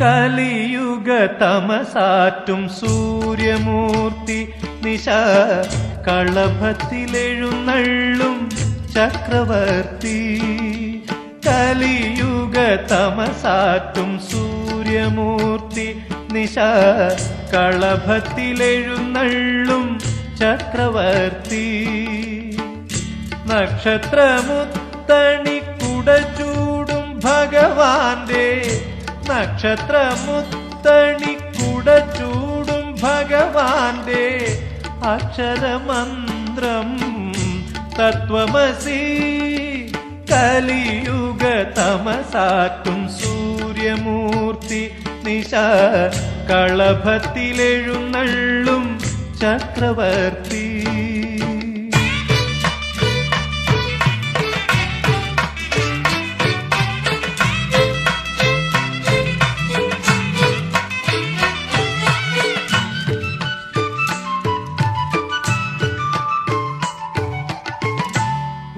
കലിയുഗ തമസാറ്റും സൂര്യമൂർത്തി നിശ കളഭത്തിലെഴുന്നള്ളും ചക്രവർത്തി. കലിയുഗ തമസാറ്റും സൂര്യമൂർത്തി നിശ കളഭത്തിലെഴുന്നള്ളും ചക്രവർത്തി. നക്ഷത്രമുത്തണി കുടചൂടും ഭഗവാന്റെ നക്ഷത്രമുത്തണി കുടചൂടും ഭഗവാന്റെ അക്ഷരമന്ത്രം തത്വമസി. കലിയുഗ തമസാക്കും സൂര്യമൂർത്തി നിശ കളഭത്തിലെഴുന്നള്ളും ചക്രവർത്തി.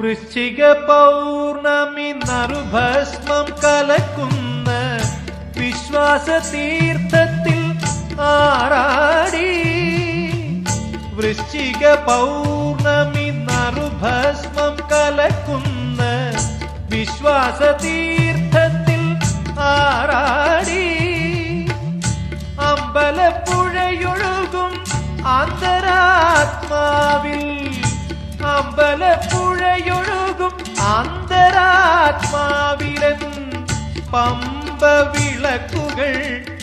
വൃശ്ചിക പൗർണമി നറുഭസ്മം കലക്കുന്ന വിശ്വാസ തീർത്ഥത്തിൽ ആറാടി. വൃശ്ചിക പൗർണമി നറുഭസ്മം കലക്കുന്ന വിശ്വാസ തീർത്ഥത്തിൽ പമ്പ വിളക്കുകൾ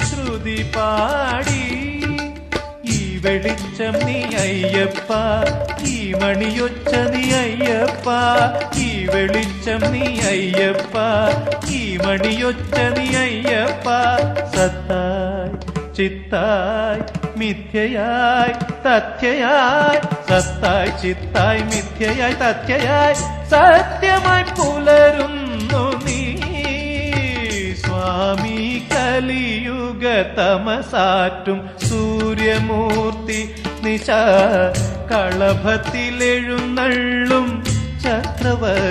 ശ്രുതി പാടി. ഈ വെളിച്ചം നീ അയ്യപ്പ ഈ മണിയൊച്ച നീ അയ്യപ്പ ഈ വെളിച്ചം നീ അയ്യപ്പ ഈ മണിയൊച്ച നീ അയ്യപ്പ. സത്തായി ചിത്തായി മിഥ്യയായി തഥ്യയായി. സത്തായി ചിത്തായി മിഥ്യയായി തഥ്യയായി. സത്യമായി പുലരുന്നു സ്വാമി കലിയുഗ തമസാറ്റും സൂര്യമൂർത്തി നിശ കളഭത്തിലെഴുന്നള്ളും ചക്രവർത്തി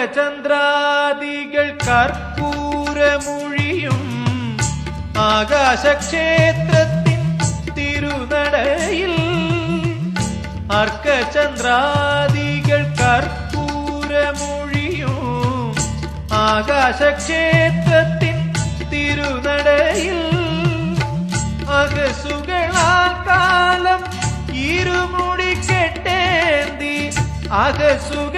അർക്കചന്ദ്രാദികൾ കർപ്പൂരമൊഴിയും ആകാശക്ഷേത്രത്തിൻ തിരുനടയിൽ അർക്കചന്ദ്രാദികൾ കർപ്പൂരമൊഴിയും ആകാശക്ഷേത്രത്തിൻ തിരുനടയിൽ അകസുകളാ കാലം ഇരുമുടി കെട്ടേന്തി അകസുകളാൽ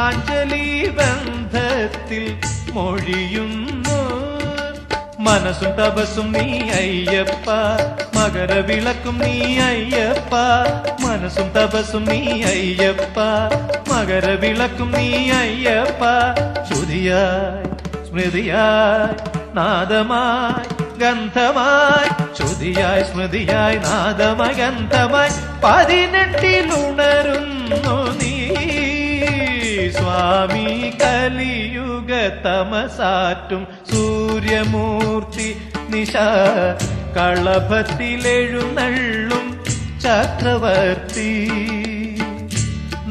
അഞ്ജലി ബന്ധത്തിൽ മൊഴിയുന്നു. മനസ്സും തപസ്സും നീ അയ്യപ്പ മകരവിളക്കും നീ അയ്യപ്പ മനസ്സും തപസ്സും നീ അയ്യപ്പ മകരവിളക്കും നീ അയ്യപ്പ. ശുതിയായി സ്മൃതിയായി നാദമായി ഗന്ധമായി. ശുതിയായി സ്മൃതിയായി നാദമായി ഗന്ധമായി. പതിനെട്ടിലുണരുന്നു കലിയുഗ തമസാറ്റും സൂര്യമൂർത്തി നിശ കളഭത്തിലെഴുന്നള്ളും ചക്രവർത്തി.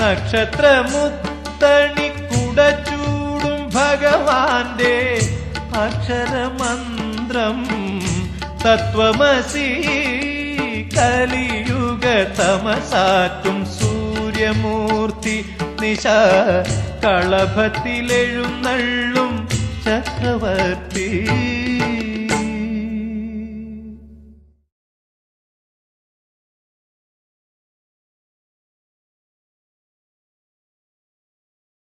നക്ഷത്രമുത്തണി കുടച്ചൂടും ഭഗവാന്റെ അക്ഷരമന്ത്രം. തത്വമസി കലിയുഗ തമസാറ്റും സൂര്യമൂർത്തി നിശ കളഭത്തിലെഴുന്നള്ളും ചക്രവർത്തി.